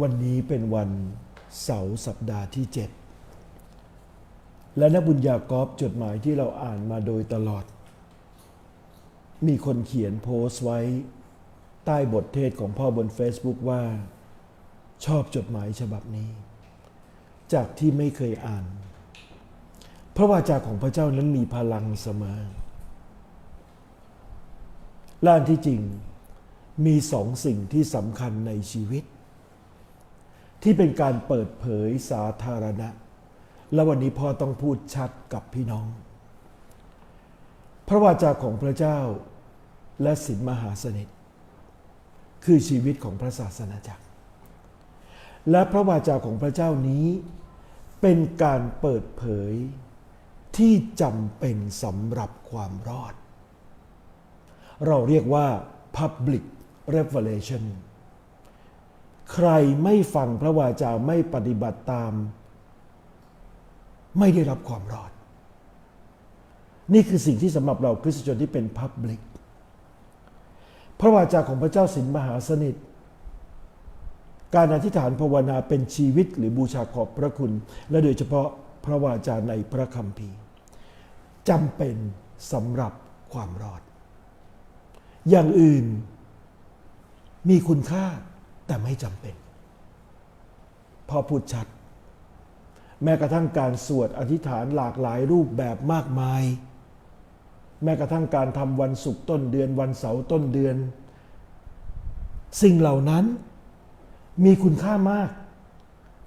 วันนี้เป็นวันเสาร์สัปดาห์ที่ 7 และนักบุญญากอบจดหมายที่เราอ่านมาโดยตลอด มีคนเขียนโพสต์ไว้ใต้บทเทศของพ่อบน Facebook ว่า ชอบจดหมายฉบับนี้ จากที่ไม่เคยอ่าน พระวาจาของพระเจ้านั้นมีพลังเสมอล้านที่จริงมีสองสิ่งที่สำคัญในชีวิต ที่เป็นการเปิดเผยสาธารณะ และวันนี้พ่อต้องพูดชัดกับพี่น้อง พระวาจาของพระเจ้าและศีลมหาสนิท คือชีวิตของพระศาสนาจักร และพระวาจาของพระเจ้านี้ เป็นการเปิดเผยที่จำเป็นสำหรับความรอด เราเรียกว่า public revelation ใครไม่ฟังพระวาจาไม่ปฏิบัติตาม ไม่ได้รับความรอด นี่คือสิ่งที่สำหรับเราคริสตชนที่เป็น public พระวาจาของพระเจ้าสินมหาสนิท การอธิษฐานภาวนาเป็นชีวิตหรือบูชาขอบพระคุณ และโดยเฉพาะพระวาจาในพระคัมภีร์จำเป็นสำหรับความรอด อย่างอื่นมีคุณค่า แต่ไม่จำเป็นพอพูดชัด แม้กระทั่งการสวดอธิษฐานหลากหลายรูปแบบมากมาย แม้กระทั่งการทำวันศุกร์ต้นเดือนวันเสาร์ต้นเดือน สิ่งเหล่านั้นมีคุณค่ามาก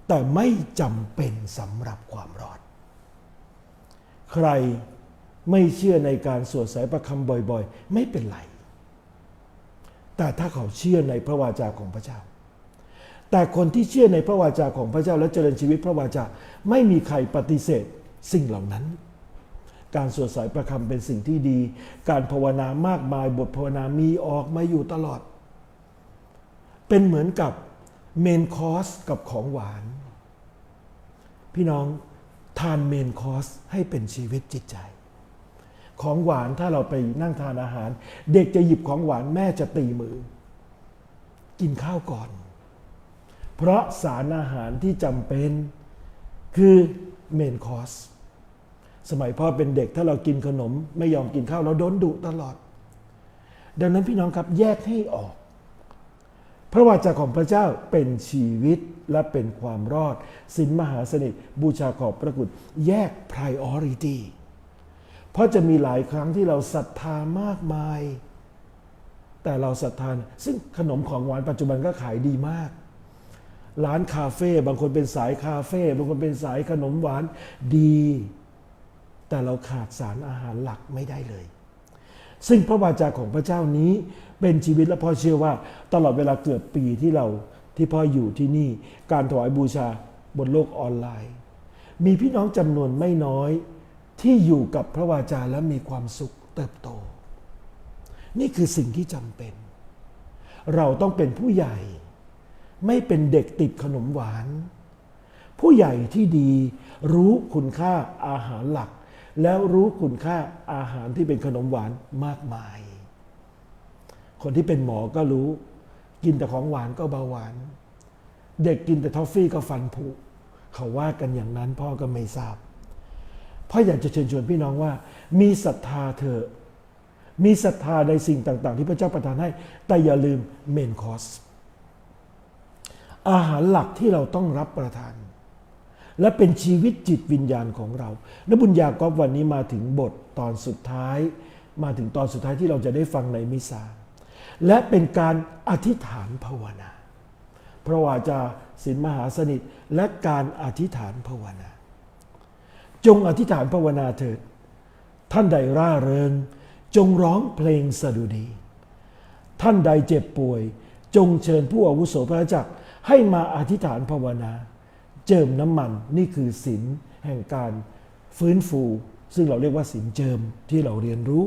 แต่ไม่จำเป็นสำหรับความรอด ใครไม่เชื่อในการสวดสายประคำบ่อยๆ ไม่เป็นไร แต่ถ้าเขาเชื่อในพระวาจาของพระเจ้า แต่คนที่เชื่อในพระวาจาของพระเจ้าและเจริญชีวิตพระวาจาไม่มีใครปฏิเสธสิ่งเหล่านั้น การสวดสายประคำเป็นสิ่งที่ดี การภาวนามากมายบทภาวนามีออกมาอยู่ตลอด เป็นเหมือนกับเมนคอสกับของหวาน พี่น้องทานเมนคอสให้เป็นชีวิตจิตใจ ของหวานถ้าเราไปนั่งทานอาหาร เด็กจะหยิบของหวานแม่จะตีมือ กินข้าวก่อน เพราะสารอาหารที่จำเป็นคือเมนคอร์สสมัยพ่อเป็นเด็กถ้าเรากินขนมไม่ยอมกินข้าวเราโดนดุตลอด ดังนั้นพี่น้องครับแยกให้ออก พระวาจาของพระเจ้าเป็นชีวิตและเป็นความรอดสินมหาสนิทบูชาขอบพระคุณแยก priority เพราะจะมีหลายครั้งที่เราศรัทธามากมาย แต่เราศรัทธาซึ่งขนมของหวานปัจจุบันก็ขายดีมาก ร้านคาเฟ่บางคนเป็นสายคาเฟ่บางคนเป็นสายขนมหวานดี แต่เราขาดสารอาหารหลักไม่ได้เลย ซึ่งพระวาจาของพระเจ้านี้เป็นชีวิตและพ่อเชื่อว่า ตลอดเวลาเกือบปีที่เราที่พ่ออยู่ที่นี่การถวายบูชาบนโลกออนไลน์ มีพี่น้องจำนวนไม่น้อยที่อยู่กับพระวาจาและมีความสุขเติบโต นี่คือสิ่งที่จำเป็น เราต้องเป็นผู้ใหญ่ ไม่เป็นเด็กติดขนมหวาน ผู้ใหญ่ที่ดีรู้คุณค่าอาหารหลัก แล้วรู้คุณค่าอาหารที่เป็นขนมหวานมากมาย คนที่เป็นหมอก็รู้ กินแต่ของหวานก็เบาหวาน เด็กกินแต่ทอฟฟี่ก็ฟันผุเขาว่ากันอย่างนั้นพ่อก็ไม่ทราบพ่ออยากจะเชิญชวนพี่น้องว่า มีศรัทธาเถอะมีศรัทธาในสิ่งต่าง ๆ ที่พระเจ้าประทานให้ แต่อย่าลืมเมนคอส อาหารหลักที่เราต้องรับประทาน และเป็นชีวิตจิตวิญญาณของเรา และบุญญากอบวันนี้มาถึงบทตอนสุดท้าย มาถึงตอนสุดท้ายที่เราจะได้ฟังในมิสาและเป็นการอธิษฐานภาวนาพระวาจะสินมหาสนิทและการอธิษฐานภาวนา จงอธิษฐานภาวนาเถิด ท่านใดร่าเริง จงร้องเพลงสดุดี ท่านใดเจ็บป่วย จงเชิญผู้อาวุโสพระจักร ให้มาอธิษฐานภาวนา เจิมน้ำมันนี่คือศีลแห่งการฟื้นฟู ซึ่งเราเรียกว่าศีลเจิมที่เราเรียนรู้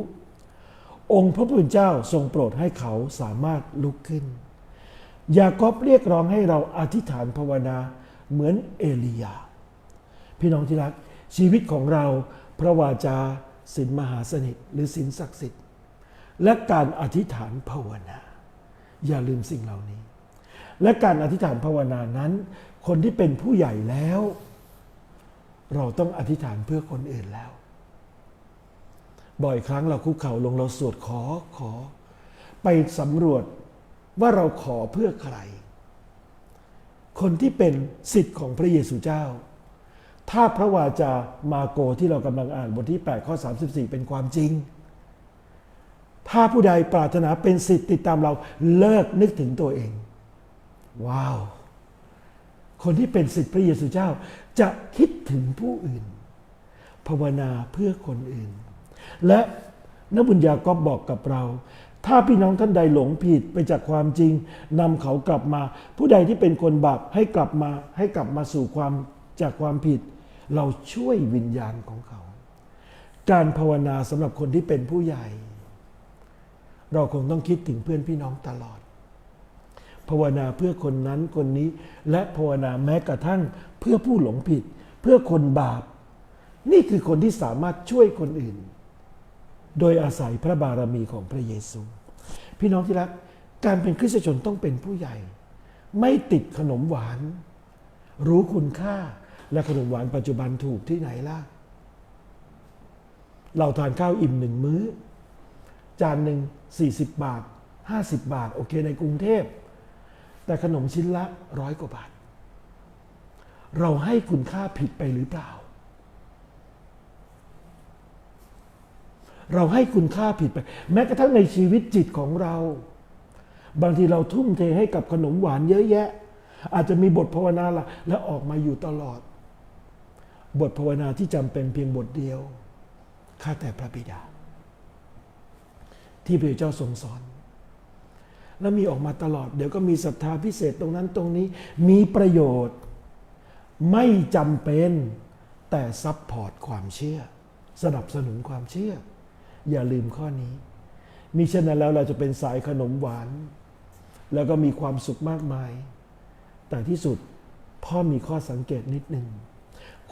องค์พระผู้เป็นเจ้าทรงโปรดให้เขาสามารถลุกขึ้น ยากอบเรียกร้องให้เราอธิษฐานภาวนาเหมือนเอลียา พี่น้องที่รักชีวิตของเราพระวาจาศีลมหาสนิทหรือศีลศักดิ์สิทธิ์ และการอธิษฐานภาวนา อย่าลืมสิ่งเหล่านี้ และการอธิษฐานภาวนานั้น คนที่เป็นผู้ใหญ่แล้ว เราต้องอธิษฐานเพื่อคนอื่นแล้ว บ่อยครั้งเราคุกเข่าลงเราสวดขอขอ ไปสำรวจว่าเราขอเพื่อใคร คนที่เป็นสิทธิ์ของพระเยซูเจ้า ถ้าพระวาจามาโกที่เรากำลังอ่านบทที่ 8 ข้อ 34 เป็นความจริง ถ้าผู้ใดปรารถนาเป็นสิทธิ์ติดตามเราเลิกนึกถึงตัวเอง ว้าว คนที่เป็นสิทธิ์พระเยซูเจ้า จะคิดถึงผู้อื่น ภาวนาเพื่อคนอื่น และนบุญญาก็บอกกับเรา ถ้าพี่น้องท่านใดหลงผิดไปจากความจริงนำเขากลับมา ผู้ใดที่เป็นคนบาปให้กลับมาให้กลับมาสู่ความจากความผิด เราช่วยวิญญาณของเขา การภาวนาสำหรับคนที่เป็นผู้ใหญ่ เราคงต้องคิดถึงเพื่อนพี่น้องตลอด ภาวนาเพื่อคนนั้นคนนี้ และภาวนาแม้กระทั่งเพื่อผู้หลงผิด เพื่อคนบาป นี่คือคนที่สามารถช่วยคนอื่น โดยอาศัยพระบารมีของพระเยซู พี่น้องที่รักการเป็นคริสตชนต้องเป็นผู้ใหญ่ ไม่ติดขนมหวาน รู้คุณค่าและขนมหวานปัจจุบันถูกที่ไหนล่ะ เราทานข้าวอิ่มหนึ่งมื้อ จานหนึ่ง40 บาท 50 บาท โอเคในกรุงเทพ แต่ขนมชิ้นละร้อยกว่าบาท เราให้คุณค่าผิดไปหรือเปล่า เราให้คุณค่าผิดไป แม้กระทั่งในชีวิตจิตของเรา บางทีเราทุ่มเทให้กับขนมหวานเยอะแยะ อาจจะมีบทภาวนาละแล้วออกมาอยู่ตลอด บทภาวนาที่จำเป็นเพียงบทเดียวข้าแต่พระบิดา ที่พระเจ้าทรงสอน แล้วมีออกมาตลอด เดี๋ยวก็มีศรัทธาพิเศษตรงนั้นตรงนี้ มีประโยชน์ไม่จำเป็นแต่ซับพอร์ตความเชื่อ สนับสนุนความเชื่อ อย่าลืมข้อนี้ มีเช่นนั้นแล้วเราจะเป็นสายขนมหวาน แล้วก็มีความสุขมากมาย แต่ที่สุดพ่อมีข้อสังเกตนิดหนึ่ง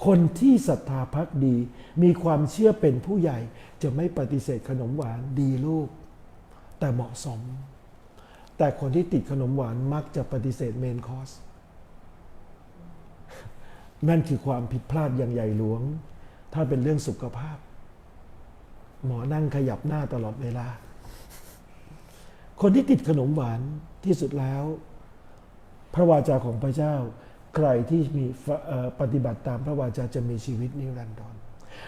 คนที่ศรัทธาพักดี มีความเชื่อเป็นผู้ใหญ่ จะไม่ปฏิเสธขนมหวานดีลูก แต่เหมาะสม แต่คนที่ติดขนมหวานมักจะปฏิเสธเมนคอร์สนั่นคือความผิดพลาดอย่างใหญ่หลวง ถ้าเป็นเรื่องสุขภาพ หมอนั่งขยับหน้าตลอดเวลา คนที่ติดขนมหวานที่สุดแล้ว พระวาจาของพระเจ้า ใครที่มีปฏิบัติตามพระวาจาจะมีชีวิตนิรันดร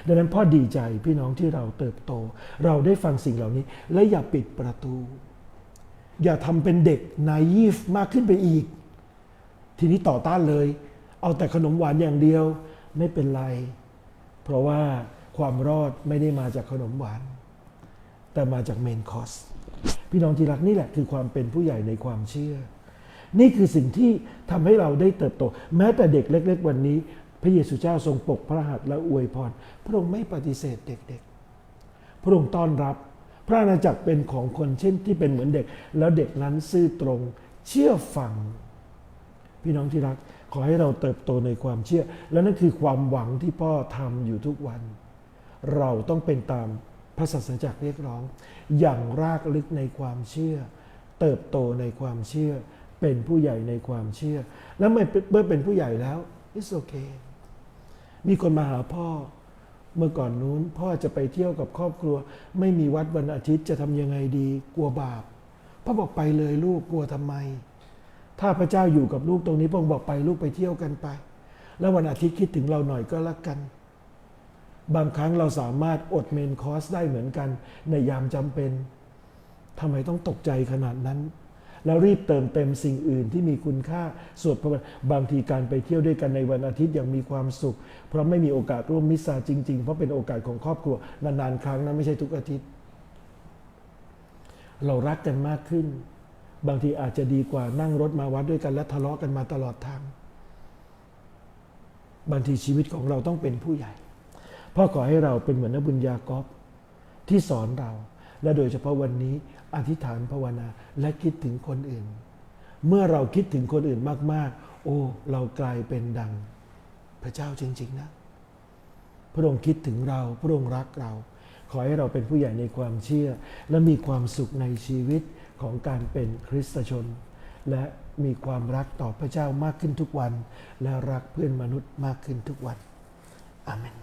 ดังนั้นพ่อดีใจพี่น้องที่เราเติบโต เราได้ฟังสิ่งเหล่านี้ และอย่าปิดประตู อย่าทำเป็นเด็กนายีฟมากขึ้นไปอีก ทีนี้ต่อต้านเลย เอาแต่ขนมหวานอย่างเดียวไม่เป็นไร เพราะว่าความรอดไม่ได้มาจากขนมหวาน แต่มาจากเมนคอสพี่น้องที่รักนี่แหละคือความเป็นผู้ใหญ่ในความเชื่อ นี่คือสิ่งที่ทำให้เราได้เติบโต แม้แต่เด็กเล็ก ๆ วันนี้ พระเยซูเจ้าทรงปกพระหัตถ์และอวยพร พระองค์ไม่ปฏิเสธเด็ก ๆ พระองค์ต้อนรับ พระอาณาจักรเป็นของคนเช่นที่เป็นเหมือนเด็ก แล้วเด็กนั้นซื่อตรง เชื่อฟัง พี่น้องที่รัก ขอให้เราเติบโตในความเชื่อ และนั่นคือความหวังที่พ่อทำอยู่ทุกวัน เราต้องเป็นตามพระศาสนาจักรเรียกร้อง อย่างรากลึกในความเชื่อ เติบโตในความเชื่อ เป็นผู้ใหญ่ในความเชื่อ แล้วเมื่อเป็นผู้ใหญ่แล้ว it's okay มีคนมาหาพ่อ เมื่อก่อนนู้นพ่อจะไปเที่ยวกับครอบครัว ไม่มีวัดวันอาทิตย์จะทำยังไงดี กลัวบาปพ่อบอกไปเลยลูกกลัวทำไม ถ้าพระเจ้าอยู่กับลูกตรงนี้พระอบอกไปลูกไปเที่ยวกันไป แล้ววันอาทิตย์คิดถึงเราหน่อยก็แล้วกัน บางครั้งเราสามารถอดเมนคอสได้เหมือนกัน ในยามจำเป็นทำไมต้องตกใจขนาดนั้น แล้วรีบเติมเต็มสิ่งอื่นที่มีคุณค่าสวดพระวันบางทีการไปเที่ยวด้วยกันในวันอาทิตย์อย่างมีความสุข เพราะไม่มีโอกาสร่วมมิสซาจริง ๆ เพราะเป็นโอกาสของครอบครัวนานๆครั้งนะไม่ใช่ทุกอาทิตย์ เรารักกันมากขึ้น บางทีอาจจะดีกว่านั่งรถมาวัดด้วยกันและทะเลาะกันมาตลอดทางบางทีชีวิตของเราต้องเป็นผู้ใหญ่พ่อขอให้เราเป็นเหมือนนบุญญากอบที่สอนเรา และโดยเฉพาะวันนี้อธิษฐานภาวนาและคิดถึงคนอื่น เมื่อเราคิดถึงคนอื่นมาก ๆ โอ้ เรากลายเป็นดังพระเจ้าจริง ๆ นะ พระองค์คิดถึงเรา พระองค์รักเรา ขอให้เราเป็นผู้ใหญ่ในความเชื่อ และมีความสุขในชีวิตของการเป็นคริสตชน และมีความรักต่อพระเจ้ามากขึ้นทุกวัน และรักเพื่อนมนุษย์มากขึ้นทุกวันอาเมน